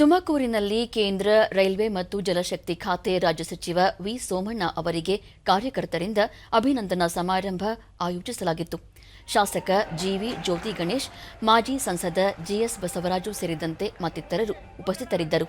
ತುಮಕೂರಿನಲ್ಲಿ ಕೇಂದ್ರ ರೈಲ್ವೆ ಮತ್ತು ಜಲಶಕ್ತಿ ಖಾತೆ ರಾಜ್ಯ ಸಚಿವ ವಿ ಸೋಮಣ್ಣ ಅವರಿಗೆ ಕಾರ್ಯಕರ್ತರಿಂದ ಅಭಿನಂದನಾ ಸಮಾರಂಭ ಆಯೋಜಿಸಲಾಗಿತ್ತು. ಶಾಸಕ ಜಿವಿ ಜ್ಯೋತಿ ಗಣೇಶ್, ಮಾಜಿ ಸಂಸದ ಜಿಎಸ್ ಬಸವರಾಜು ಸೇರಿದಂತೆ ಮತ್ತಿತರರು ಉಪಸ್ಥಿತರಿದ್ದರು.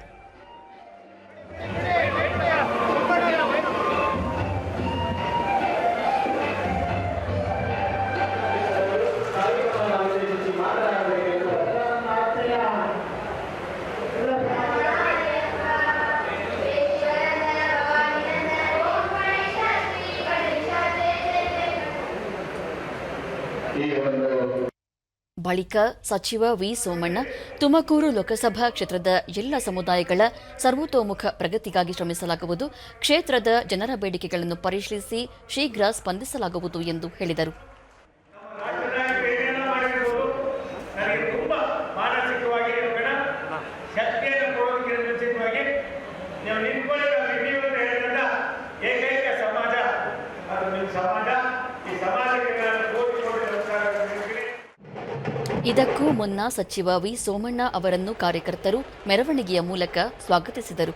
ಬಳಿಕ ಸಚಿವ ವಿ ಸೋಮಣ್ಣ ತುಮಕೂರು ಲೋಕಸಭಾ ಕ್ಷೇತ್ರದ ಎಲ್ಲ ಸಮುದಾಯಗಳ ಸರ್ವತೋಮುಖ ಪ್ರಗತಿಗಾಗಿ ಶ್ರಮಿಸಲಾಗುವುದು. ಕ್ಷೇತ್ರದ ಜನರ ಬೇಡಿಕೆಗಳನ್ನು ಪರಿಶೀಲಿಸಿ ಶೀಘ್ರ ಸ್ಪಂದಿಸಲಾಗುವುದು ಎಂದು ಹೇಳಿದರು. ಏನೇನೋ ಇದಕ್ಕೂ ಮುನ್ನ ಸಚಿವ ವಿ ಸೋಮಣ್ಣ ಅವರನ್ನು ಕಾರ್ಯಕರ್ತರು ಮೆರವಣಿಗೆಯ ಮೂಲಕ ಸ್ವಾಗತಿಸಿದರು.